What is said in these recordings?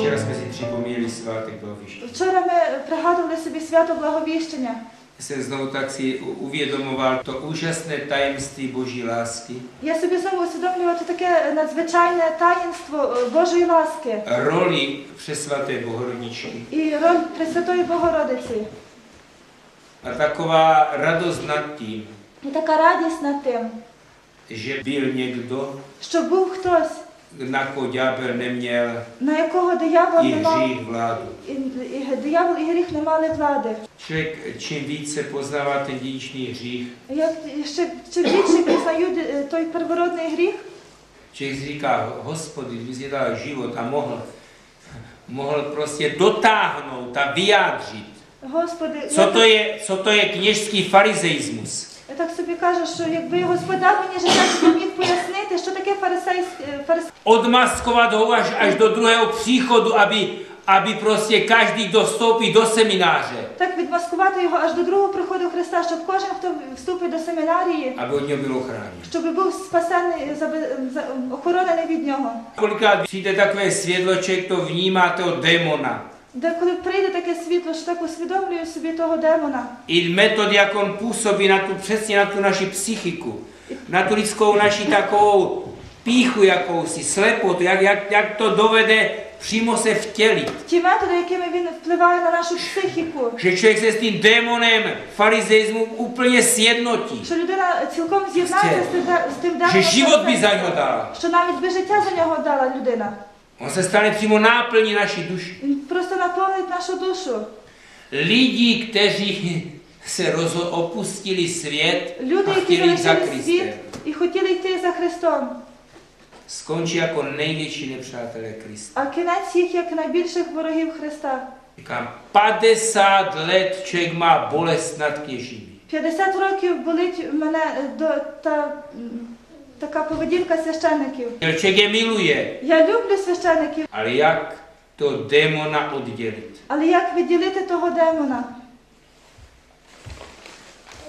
Ще раз кажіть, чи помилість святих благовіщення. Вчора ми пригадували собі свято благовіщення. Се знову так си увідомував то ужасне таїнстві Божої ласки. Я собі знову усвідомлював то таке надзвичайне таїнство Божої ласки. Ролі Пресвятої Богородички. І роль Пресвятої Богородиці. А такова радость над тим. І така радість над тим. Що був ніхто. Що був хтось. na koho ďábel neměl na jakoho ďábel i nemal, hřích vládu. Ďábel i, hřích nemali vládu. Člověk čím více poznává ten dědičný hřích, Jak, ještě, čím více poznají toj prvorodný hřích, člověk říká, hospody, když jsi dal život a mohl, mohl prostě dotáhnout a vyjádřit, Hospody, co to je, co to je kněžský farizeismus я так собі кажу, що якби Господь дав мені життя, то я міг пояснити, що таке фарисейське фарис... Odmaskovat ho až, až do druhého příchodu, aby, aby prostě každý, kdo vstoupí do semináře, так відмаскувати його аж до другого приходу Христа, щоб кожен, хто вступить до семінарії, aby od něho byl ochráněn. щоб був спасений, заби- за- охоронений від нього. Kolikrát přijde takové světlo, člověk to vnímá toho démona. Де коли прийде таке світло, що так усвідомлюю собі того демона. I metody, jak on působí na tu, přesně na tu naši psychiku, na tu lidskou naši takovou píchu jakousi, slepotu, jak, jak, jak to dovede přímo se vtělit. Ті методи, якими він впливає на нашу психіку, Že člověk se s tím démonem farizeismu úplně sjednotí. що людина цілком з'єднається з тим, де- з тим демоном, Že život by що- za něho dala. що навіть би життя за нього дала людина. On se stane přímo náplní naší duši. Просто наповнить нашу душу. Lidi, kteří se rozho- opustili svět Люди, a які chtěli jít za залишили світ Kristem, і хотіли йти за Христом, skončí jako největší nepřátelé Krista. а кінець їх як найбільших ворогів Христа. Říkám, 50 let člověk má bolest nad kněžími. 50 років болить мене е, до та м, така поведінка. Člověk je miluje, Я люблю священників, ale jak to démona oddělit? але як відділити того демона?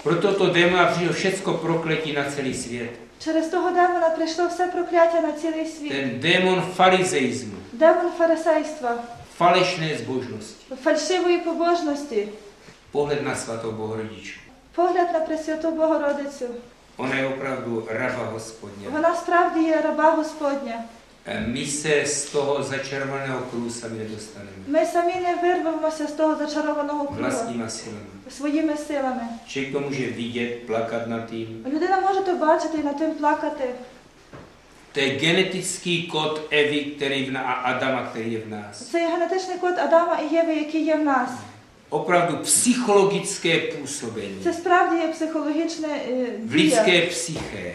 Proto to démona přišlo všecko prokletí na celý svět. Через того демона прийшло все прокляття на цілий світ. Ten démon farizeismu, Демон фарисейства, falešné zbožnosti, фальшивої побожності, pohled na svatou Bohorodičku. погляд на Пресвяту Богородицю. Вона є вправду раба Господня. Вона справді є раба Господня. Е, ми се з того зачарованого кругу самі не достанемо. Ми самі не вирвемося з того зачарованого кругу. Власними силами. Своїми силами. Чоловік може бачити, плакати над тим. Людина може то бачити і над тим плакати. Це генетичний код Еві, який в нас, Це генетичний код Адама і Єви, який є в нас. Opravdu psychologické působení Це справді є психологічне е, v дія. lidské psyché.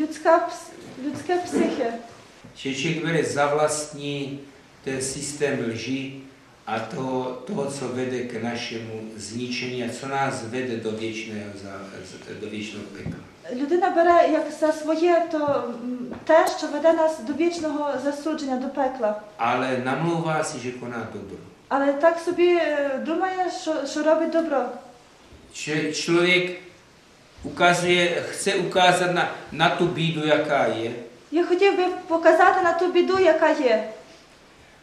Людська, пс- людське психе. Že člověk bere za vlastní ten systém lži a toho, toho, co vede k našemu zničení a co nás vede do věčného, zá- do věčného pekla. Людина бере як за своє то м, те, що веде нас до вічного засудження, до пекла. Ale namlouvá si, že koná dobro. Але так собі е, думає, що, що робить добро. Č- člověk ukazuje, chce ukázat na, na tu bídu, jaká je. Я хотів би показати на ту біду, яка є.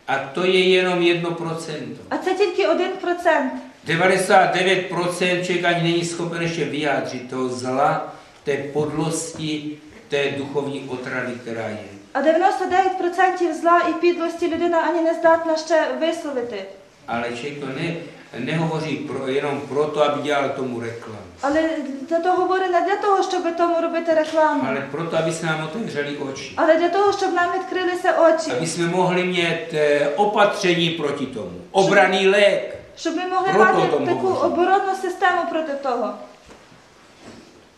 A to je jenom jedno procento. А це тільки один процент. 99% člověk ani není schopen ještě vyjádřit toho zla, té podlosti, té duchovní otrady, která je. А 99% зла і підлості людина ані не здатна ще висловити. Ale člověk to ne, nehovoří pro, jenom proto, aby dělal tomu reklamu. Але для того говорить не для того, щоб тому робити рекламу, Ale proto, aby se nám otevřeli oči. але для того, щоб нам відкрилися очі, Aby jsme mohli mít eh, opatření proti tomu. Obraný lék. щоб ми могли Про мати то таку говорить. оборонну систему проти того.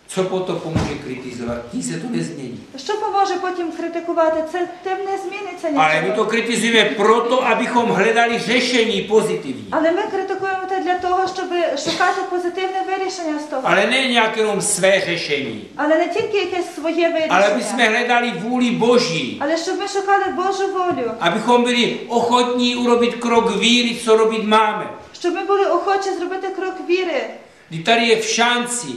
Co potom pomůže kritizovat? Tím se to nezmění. Що поможе потім критикувати? Це тим не зміниться Ale my to нічого. kritizujeme proto, abychom hledali řešení pozitivní. Але ми критикуємо те для того, щоб шукати позитивне вирішення з того. Ale ne nějak jenom své řešení. Але не тільки якесь своє Ale aby jsme вирішення, hledali vůli Boží. але щоб ми шукали Божу волю, Abychom byli ochotní urobit krok víry, co robit máme. щоб ми були охочі зробити крок віри. Kdy tady je v šanci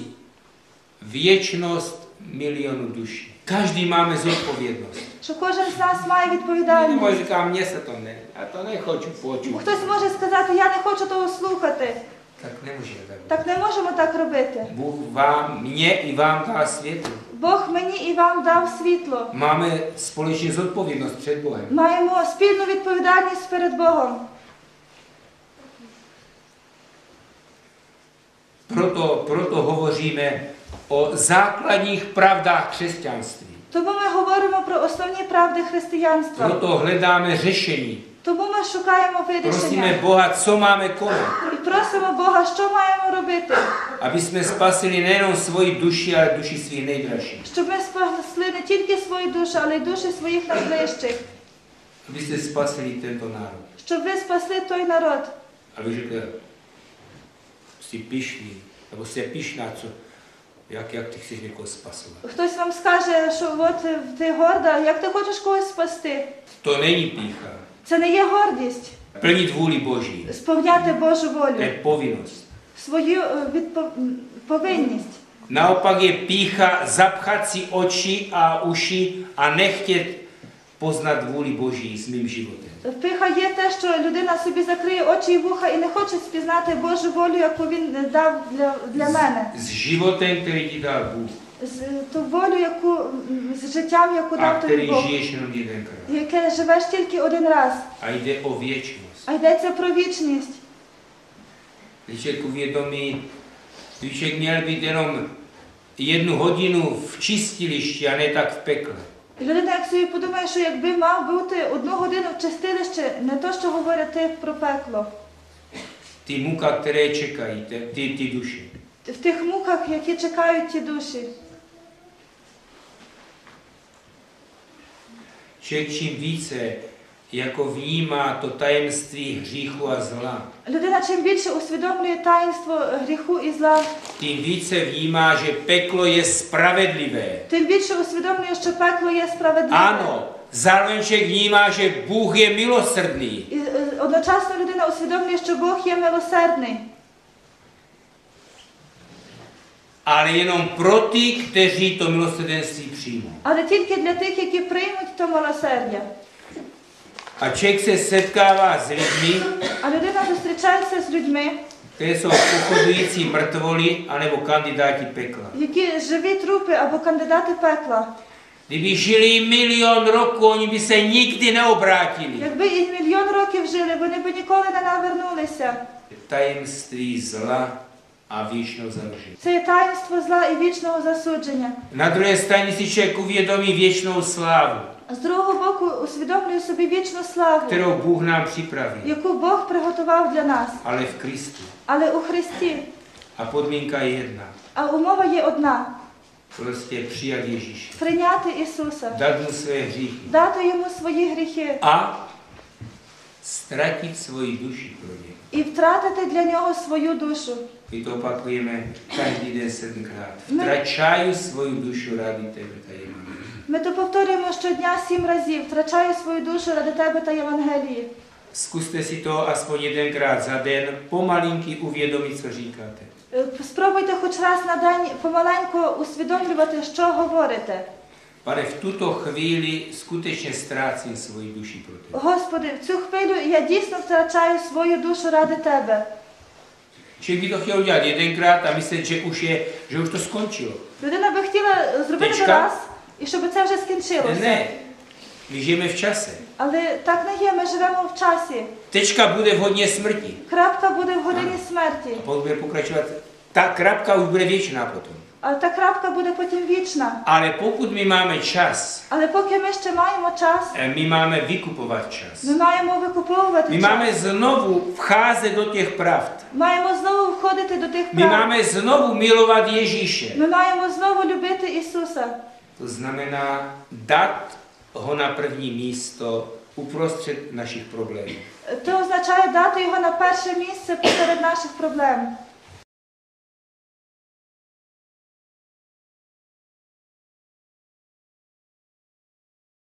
věčnost milionu duší. Každý máme zodpovědnost. що кожен з нас має Jeden відповідальність. může říkat, mně se to ne, a to nechoču počuť. Хтось може сказати, я не хочу того слухати. Tak nemůžeme tak. Так не можемо так робити. Bůh vám, mě i vám dá světlo. Бог мені і вам дав світло. Máme společně zodpovědnost před Bohem. Маємо спільну відповідальність перед Богом. Proto, proto hovoříme o základních pravdách křesťanství. Тому ми говоримо про основні правди християнства. Proto hledáme řešení. Тому ми шукаємо Prosíme вирішення Boha, co máme konat. і просимо Бога, що маємо робити, Aby jsme spasili nejenom svoji duši, ale duši svých nejdražších. щоб ми спасли не тільки свою душу, але й душі своїх найближчих, Abyste spasili tento národ. щоб ви спасли той народ. Aby řekl, jsi pišný, nebo jsi pišná, co, як як ти хочеш когось спасувати. Хтось вам скаже, що от е, ти горда, як ти хочеш когось спасти. То нині піха. Це не є гордість. Прийміть волі Божій. Сповняти Божу волю. Відповідність. Свою е, відпов... повинність. Наопак є піха запхати очі, а уші, а не хотіти poznat vůli Boží s mým životem. Пиха є те, що людина собі закриє очі і вуха і не хоче спізнати Божу волю, яку він дав для, для мене. S životem, který ti dal Bůh З ту волю, яку м, з життям, яку a дав тобі který Бог, žiješ jenom jedenkrát. яке живеш тільки один раз. A jde o věčnost. А йдеться про вічність. Když člověk uvědomí, by člověk měl být jenom jednu hodinu v čistilišti a ne tak v pekle. І людина, як собі подумає, що якби мав бути одну годину в чистилищі, не то, що говорити про пекло, Ty muka, které čekají, ті, ті душі. в тих муках, які чекають ті душі. Ще чим více jako vnímá to tajemství hříchu a zla, Людина чим більше усвідомлює таїнство гріху і зла, tím více vnímá, že peklo je spravedlivé. тим більше усвідомлює, що пекло є справедливе. Ano, zároveň člověk vnímá, že Bůh je milosrdný. І е, одночасно людина усвідомлює, що Бог є милосердний, Ale jenom pro ty, kteří to milosrdenství přijmou. але тільки для тих, які приймуть то милосердя. А човек се сеткава с людьми. А людина зустрічається з людьми. Те са походуици, мъртволи, а кандидати пекла. Які живі трупи або кандидати пекла. Kdyby žili milion roku, oni by se nikdy neobrátili. Якби і мільйон років жили, вони б ніколи не навернулися. Таємстві зла a vічного zavrženja. Це je tajemstvo zla i vječnog zasuđenja. Na druge strani si čovjek uvjedomi vječnu slavu slávu, З другого боку, усвідомлюю собі вічну славу, kterou Bůh nám připravil, яку Бог приготував для нас, ale v Kristu. але у Христі. A podmínka je jedna. А умова є одна: Prostě přijat Ježíše. прийняти Ісуса, Dát mu své hříchy. дати йому свої гріхи A ztratit svoji duši pro něj. і втратити для нього свою душу. My to opakujeme každý den sedmkrát. Vtračaju svoju dušu rádi tebe, tajemný. Ми то повторюємо щодня сім разів, втрачаю свою душу ради тебе та Євангелії. Zkuste si to aspoň jedenkrát za den pomalinky uvědomit, co říkáte. Е, Спробуйте хоч раз на день помаленьку усвідомлювати, що говорите. Pane, v tuto chvíli skutečně ztrácím svoji duši pro tebe. Господи, в цю хвилю я дійсно втрачаю свою душу ради тебе. Člověk by to chtěl udělat jedenkrát a myslet, že už, je, že už to skončilo. Людина би хотіла зробити Тичка. раз, і щоб це вже скінчилося. Не, не. Біжимо в часи. Але так не є, ми живемо в часі. Тичка буде в годині смерті. Крапка буде в годині А. смерті. Бог буде покрачувати. Та крапка вже буде вічна потім. А та крапка буде потім вічна. Але поки ми маємо час, Але поки ми ще маємо час, е, ми маємо викупувати час. ми маємо викуповувати Ми час. маємо знову входити до тих правд. Маємо знову входити до тих Ми прав. маємо знову милувати Єжіше. Ми маємо знову любити Ісуса. To znamená dát ho na první místo uprostřed našich problémů. To znamená dát ho na první místo uprostřed našich problémů.